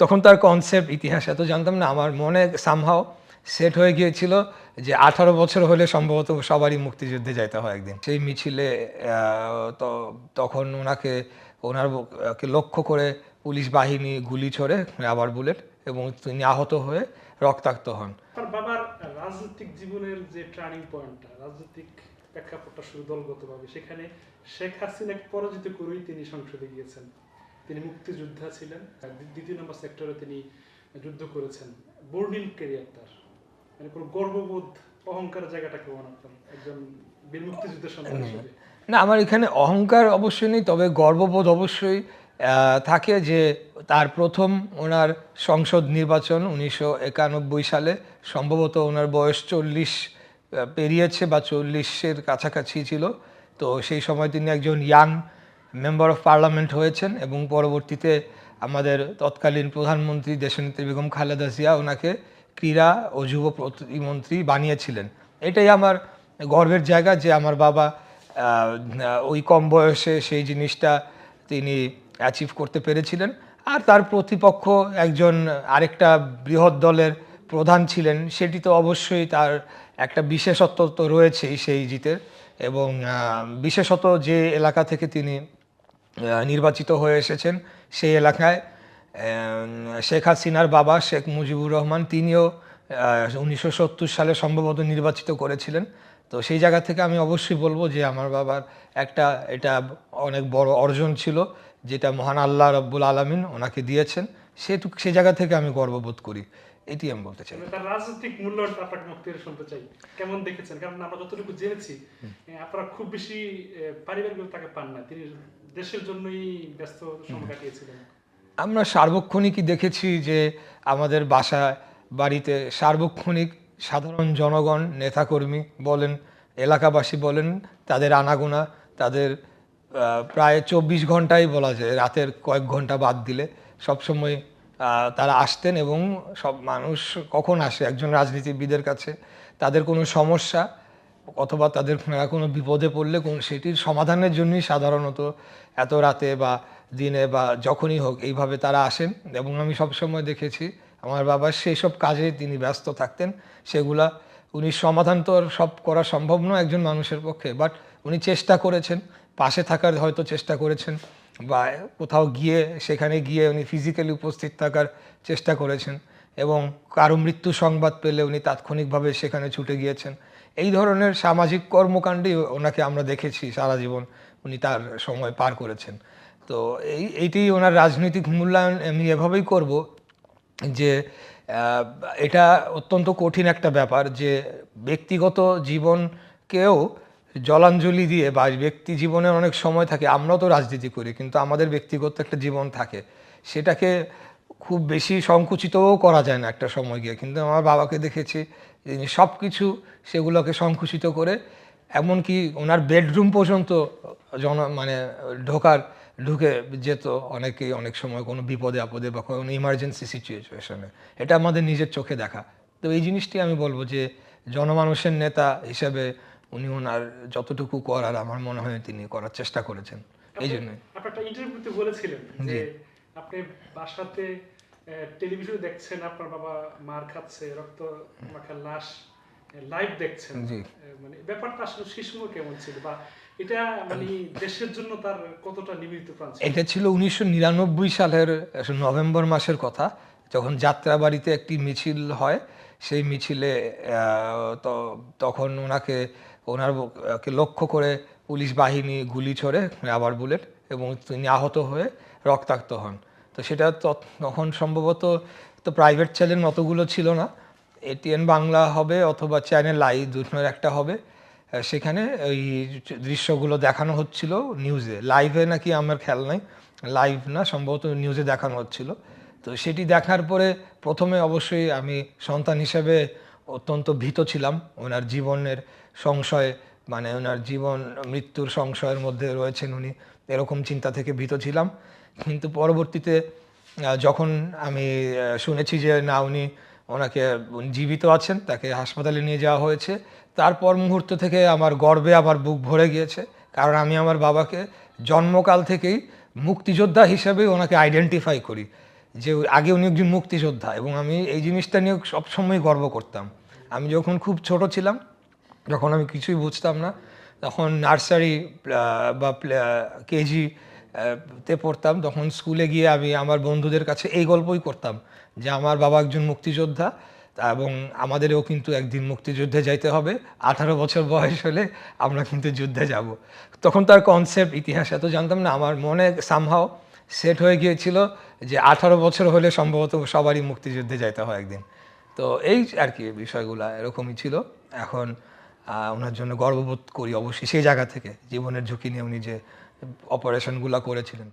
তখন তার কনসেপ্ট ইতিহাস এত জানতাম না, আমার মনে সামহাও সেট হয়ে গিয়েছিল যে আঠারো বছর হলে সম্ভবত সবারই মুক্তিযুদ্ধে যাইতে হয় একদিন। সেই মিছিলে তো তখন ওনাকে ওনার লক্ষ্য করে পুলিশ বাহিনী গুলি ছোড়ে রাবার বুলেট এবং তিনি আহত হয়ে রক্তাক্ত হন। বাবার রাজনৈতিক জীবনের যে টার্নিং পয়েন্টটা রাজনৈতিক প্রেক্ষাপটটা শুরু দলগতভাবে, সেখানে শেখ হাসিনাকে পরাজিত করেই তিনি সংসদে গিয়েছেন। তিনি মুক্তিযোদ্ধা ছিলেন। দ্বিতীয় নম্বর সেক্টরে তিনি যুদ্ধ করেছেন। বোর্ডিং ক্যারিয়ার তার। মানে কোনো গর্ববোধ, অহংকার জায়গাটা কেমন আপনার একজন বীর মুক্তিযুদ্ধের সন্তান না, আমার এখানে অহংকার অবশ্যই নেই, তবে গর্ববোধ অবশ্যই থাকে যে তার প্রথম ওনার সংসদ নির্বাচন উনিশশো একানব্বই সালে, সম্ভবত ওনার বয়স চল্লিশ পেরিয়েছে বা চল্লিশের কাছাকাছি ছিল। তো সেই সময় তিনি একজন ইয়াং মেম্বার অফ পার্লামেন্ট হয়েছেন এবং পরবর্তীতে আমাদের তৎকালীন প্রধানমন্ত্রী দেশনেত্রী বেগম খালেদা জিয়া ওনাকে ক্রীড়া ও যুব প্রতিমন্ত্রী বানিয়েছিলেন। এটাই আমার গর্বের জায়গা যে আমার বাবা ওই কম বয়সে সেই জিনিসটা তিনি অ্যাচিভ করতে পেরেছিলেন। আর তার প্রতিপক্ষ একজন আরেকটা বৃহৎ দলের প্রধান ছিলেন, সেটি তো অবশ্যই তার একটা বিশেষত্ব তো রয়েছেই সেই জিতের এবং বিশেষত যে এলাকা থেকে তিনি নির্বাচিত হয়ে এসেছেন সেই এলাকায়। শেখ হাসিনার বাবা শেখ মুজিবুর রহমান তিনিও উনিশশো সত্তর সালে সম্ভবত নির্বাচিত করেছিলেন। তো সেই জায়গা থেকে আমি অবশ্যই বলব যে আমার বাবার একটা এটা অনেক বড় অর্জন ছিল, যেটা মহান আল্লাহ রব্বুল আলমিন ওনাকে দিয়েছেন। সেটুক সেই জায়গা থেকে আমি গর্ববোধ করি। এটি আমি বলতে চাই। রাজনৈতিক মূল্যায়নটা আপনাকে মুক্তি শুনতে চাই। কেমন দেখেছেন? কারণ আমরা যতটুকু জেনেছি আপনারা খুব বেশি পারিবারিক তাকে পান না। তিনি দেশের জন্যই ব্যস্ত সময় কাটিয়েছিলেন। আমরা সার্বক্ষণিকই দেখেছি যে আমাদের বাসা বাড়িতে সার্বক্ষণিক সাধারণ জনগণ, নেতাকর্মী বলেন, এলাকাবাসী বলেন, তাদের আনাগোনা, তাদের প্রায় চব্বিশ ঘন্টাই বলা যায়, রাতের কয়েক ঘণ্টা বাদ দিলে সবসময় তারা আসতেন এবং সব মানুষ কখন আসে? একজন রাজনীতিবিদের কাছে তাদের কোনো সমস্যা অথবা তাদের কোনো বিপদে পড়লে কোন সেটির সমাধানের জন্যই সাধারণত এত রাতে বা দিনে বা যখনই হোক এইভাবে তারা আসেন। এবং আমি সবসময় দেখেছি আমার বাবা সেই সব কাজে তিনি ব্যস্ত থাকতেন। সেগুলা উনি সমাধান তো সব করা সম্ভব নয় একজন মানুষের পক্ষে বাট উনি চেষ্টা করেছেন। পাশে থাকার হয়তো চেষ্টা করেছেন বা কোথাও গিয়ে, সেখানে গিয়ে উনি ফিজিক্যালি উপস্থিত থাকার চেষ্টা করেছেন। এবং কারও মৃত্যু সংবাদ পেলে উনি তাৎক্ষণিকভাবে সেখানে ছুটে গিয়েছেন। এই ধরনের সামাজিক কর্মকাণ্ডেই ওনাকে আমরা দেখেছি সারা জীবন। উনি তার সময় পার করেছেন। তো এই, এইটি ওনার রাজনৈতিক মূল্যায়ন আমি এভাবেই করব যে এটা অত্যন্ত কঠিন একটা ব্যাপার যে, ব্যক্তিগত জীবনকেও জলাঞ্জলি দিয়ে বা ব্যক্তি জীবনের অনেক সময় থাকে। আমরাও তো রাজনীতি করি, কিন্তু আমাদের ব্যক্তিগত একটা জীবন থাকে। সেটাকে খুব বেশি সংকুচিতও করা যায় না একটা সময় গিয়ে। কিন্তু আমার বাবাকে দেখেছি তিনি সব কিছু সেগুলোকে সংকুচিত করে এমনকি ওনার বেডরুম পর্যন্ত জন মানে ঢোকার ঢুকে যেত অনেকেই অনেক সময় কোনো বিপদে আপদে বা কোনো ইমার্জেন্সি সিচুয়েশনে এটা আমাদের নিজের চোখে দেখা। তো এই জিনিসটি আমি বলব যে জনমানুষের নেতা হিসেবে উনি ওনার যতটুকু করার আমার মনে হয় তিনি করার চেষ্টা করেছেন। এই জন্যই। একটা ইন্টারভিউতে বলেছিলেন যে আপনি বাসাতে টেলিভিশনে দেখছেন আপনার বাবা মার খাচ্ছে রক্ত মাখা লাশ লাইভ দেখছেন। মানে ব্যাপারটা আসলে শিশু কেমন ছিল? বা এটা মানে দেশের জন্য তার কতটা নিবেদিত প্রাণ ছিল? এটা ছিল উনিশশো নিরানব্বই সালের নভেম্বর মাসের কথা। যখন যাত্রাবাড়িতে একটি মিছিল হয় সেই মিছিলে তো তখন ওনাকে ওনার লক্ষ্য করে পুলিশ বাহিনী গুলি ছোড়ে রাবার বুলেট এবং তিনি আহত হয়ে রক্তাক্ত হন। তো সেটা তখন সম্ভবত তো প্রাইভেট চ্যানেল অতগুলো ছিল না। এটিএন বাংলা হবে অথবা চ্যানেল আই দুটোর একটা হবে। সেখানে ওই দৃশ্যগুলো দেখানো হচ্ছিল নিউজে লাইভে নাকি আমার খেয়াল নাই। লাইভ না, সম্ভবত নিউজে দেখানো হচ্ছিল। তো সেটি দেখার পরে প্রথমে অবশ্যই আমি সন্তান হিসেবে অত্যন্ত ভীত ছিলাম। ওনার জীবনের সংশয় মানে ওনার জীবন, মৃত্যুর সংশয়ের মধ্যে রয়েছেন উনি। এরকম চিন্তা থেকে ভীত ছিলাম। কিন্তু পরবর্তীতে যখন আমি শুনেছি যে না, উনি ওনাকে জীবিত আছেন, তাকে হাসপাতালে নিয়ে যাওয়া হয়েছে, তারপর মুহূর্ত থেকে আমার গর্বে আমার বুক ভরে গিয়েছে। কারণ আমি আমার বাবাকে জন্মকাল থেকেই মুক্তিযোদ্ধা হিসেবে ওনাকে আইডেন্টিফাই করি। যে আগে উনি একজন মুক্তিযোদ্ধা এবং আমি এই জিনিসটা নিয়ে সবসময় গর্ব করতাম। আমি যখন খুব ছোট ছিলাম যখন আমি কিছুই বুঝতাম না, তখন নার্সারি বা কেজি তে পড়তাম। তখন স্কুলে গিয়ে আমি আমার বন্ধুদের কাছে এই গল্পই করতাম যে, আমার বাবা একজন মুক্তিযোদ্ধা এবং আমাদেরও কিন্তু একদিন মুক্তিযুদ্ধে যাইতে হবে। আঠারো বছর বয়স হলে আমরা কিন্তু যুদ্ধে যাব। তখন তার কনসেপ্ট ইতিহাস এত জানতাম না, আমার মনে সামহাও সেট হয়ে গিয়েছিল যে, আঠারো বছর হলে সম্ভবত সবারই মুক্তিযুদ্ধে যাইতে হয় একদিন। তো এই আর কি বিষয়গুলো এরকমই ছিল। এখন ওনার জন্য গর্ববোধ করি অবশ্যই সেই জায়গা থেকে, জীবনের ঝুঁকি নিয়ে উনি যে অপারেশনগুলো করেছিলেন।